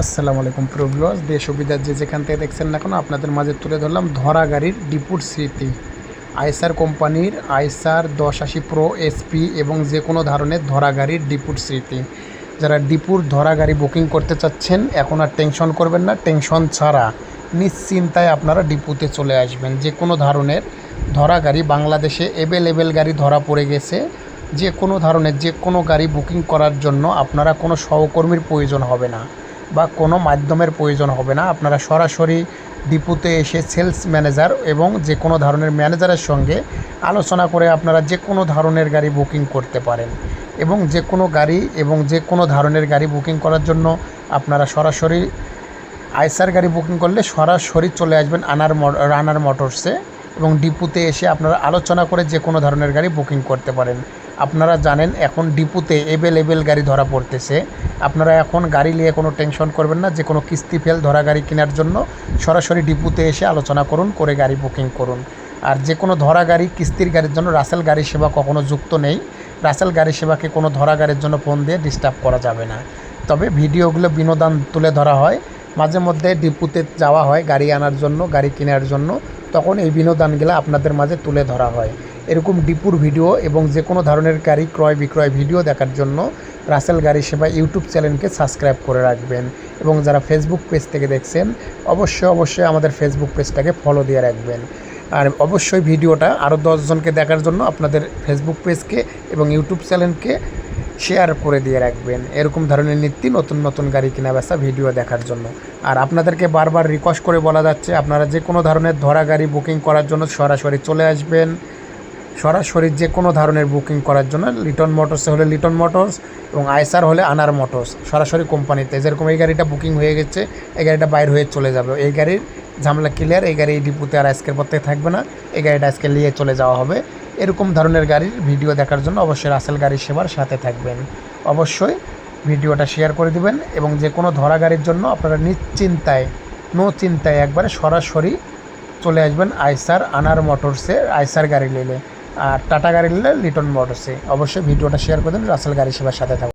আসসালামু আলাইকুম প্রভিউয়ার্স দেশ বিদেশ যে যেখান থেকে দেখছেন না কেন, আপনাদের মাঝে তুলে ধরলাম ধরা গাড়ির ডিপুর স্মৃতি। আইসার কোম্পানির আইসার দশ আশি প্রো এসপি এবং যে কোনো ধরনের ধরা গাড়ির ডিপুর স্মৃতি। যারা ডিপুর ধরা গাড়ি বুকিং করতে চাচ্ছেন, এখন আর টেনশন করবেন না, টেনশন ছাড়া নিশ্চিন্তায় আপনারা ডিপুতে চলে আসবেন। যে কোনো ধরনের ধরা গাড়ি বাংলাদেশে এভেলেবেল গাড়ি ধরা পড়ে গেছে, যে কোনো ধরনের যে কোনো গাড়ি বুকিং করার জন্য আপনারা কোনো সহকর্মীর প্রয়োজন হবে না। বা কোনো মাধ্যমের প্রয়োজন হবে না। আপনারা সরাসরি ডিপুতে এসে সেলস ম্যানেজার এবং যে কোনো ধরনের ম্যানেজারের সঙ্গে আলোচনা করে আপনারা যে কোনো ধরনের গাড়ি বুকিং করতে পারেন এবং যে কোনো গাড়ি এবং যে কোনো ধরনের গাড়ি বুকিং করার জন্য আপনারা সরাসরি আইসার গাড়ি বুকিং করলে সরাসরি চলে আসবেন আনার রানার মোটরসে এবং ডিপুতে এসে আপনারা আলোচনা করে যে কোনো ধরনের গাড়ি বুকিং করতে পারেন। আপনারা জানেন, এখন ডিপুতে এভেলেবেল গাড়ি ধরা পড়তেছে। আপনারা এখন গাড়ি নিয়ে কোনো টেনশন করবেন না যে কোনো কিস্তি ফেল ধরা গাড়ি কেনার জন্য সরাসরি ডিপুতে এসে আলোচনা করুন, করে গাড়ি বুকিং করুন। আর যে কোনো ধরা গাড়ি, কিস্তির গাড়ির জন্য রাসেল গাড়ি সেবা কখনো যুক্ত নেই। রাসেল গাড়ি সেবাকে কোনো ধরা গাড়ির জন্য ফোন দিয়ে ডিস্টার্ব করা যাবে না। তবে ভিডিওগুলো বিনোদন তুলে ধরা হয়। মাঝে মধ্যে ডিপুতে যাওয়া হয় গাড়ি আনার জন্য, গাড়ি কেনার জন্য। তখন এই বিনোদনগুলো আপনাদের মাঝে তুলে ধরা হয়। এরকম ডিপুর ভিডিও এবং যে কোনো ধরনের গাড়ি ক্রয় বিক্রয় ভিডিও দেখার জন্য রাসেল গাড়ি সেবা ইউটিউব চ্যানেলকে সাবস্ক্রাইব করে রাখবেন এবং যারা ফেসবুক পেজ থেকে দেখছেন, অবশ্যই অবশ্যই আমাদের ফেসবুক পেজটাকে ফলো দিয়ে রাখবেন। আর অবশ্যই ভিডিওটা আরও দশজনকে দেখার জন্য আপনাদের ফেসবুক পেজকে এবং ইউটিউব চ্যানেলকে শেয়ার করে দিয়ে রাখবেন। এরকম ধরনের নিত্য নতুন নতুন গাড়ি কেনা বেচা ভিডিও দেখার জন্য। আর আপনাদেরকে বারবার রিকোয়েস্ট করে বলা যাচ্ছে, আপনারা যে কোনো ধরনের ধরা গাড়ি বুকিং করার জন্য সরাসরি চলে আসবেন। সরাসরি যে কোনো ধরনের বুকিং করার জন্য লিটন মোটরসে হলে লিটন মোটরস এবং আইসার হলে আনার মোটরস সরাসরি কোম্পানিতে। যেরকম এই গাড়িটা বুকিং হয়ে গেছে, এই গাড়িটা বাইর হয়ে চলে যাবে। এই গাড়ির ঝামেলা ক্লিয়ার এই গাড়ি ডিপুতে আর আজকের পর থেকে থাকবে না। এই গাড়িটা আজকে নিয়ে চলে যাওয়া হবে। এরকম ধরনের গাড়ির ভিডিও দেখার জন্য অবশ্যই রাসেল গাড়ি সেবার সাথে থাকবেন। অবশ্যই ভিডিওটা শেয়ার করে দিবেন এবং যে কোনো ধরা গাড়ির জন্য আপনারা নিশ্চিন্তায় নো চিন্তায় একবারে সরাসরি চলে আসবেন আইসার, আনার মোটরসে আইসার গাড়ি নিলে। আর টাটা গাড়ি নিলে লিটন মোটরসে অবশ্যই ভিডিওটা শেয়ার করে দিন রাসেল গাড়ি সেবার সাথে থাকবেন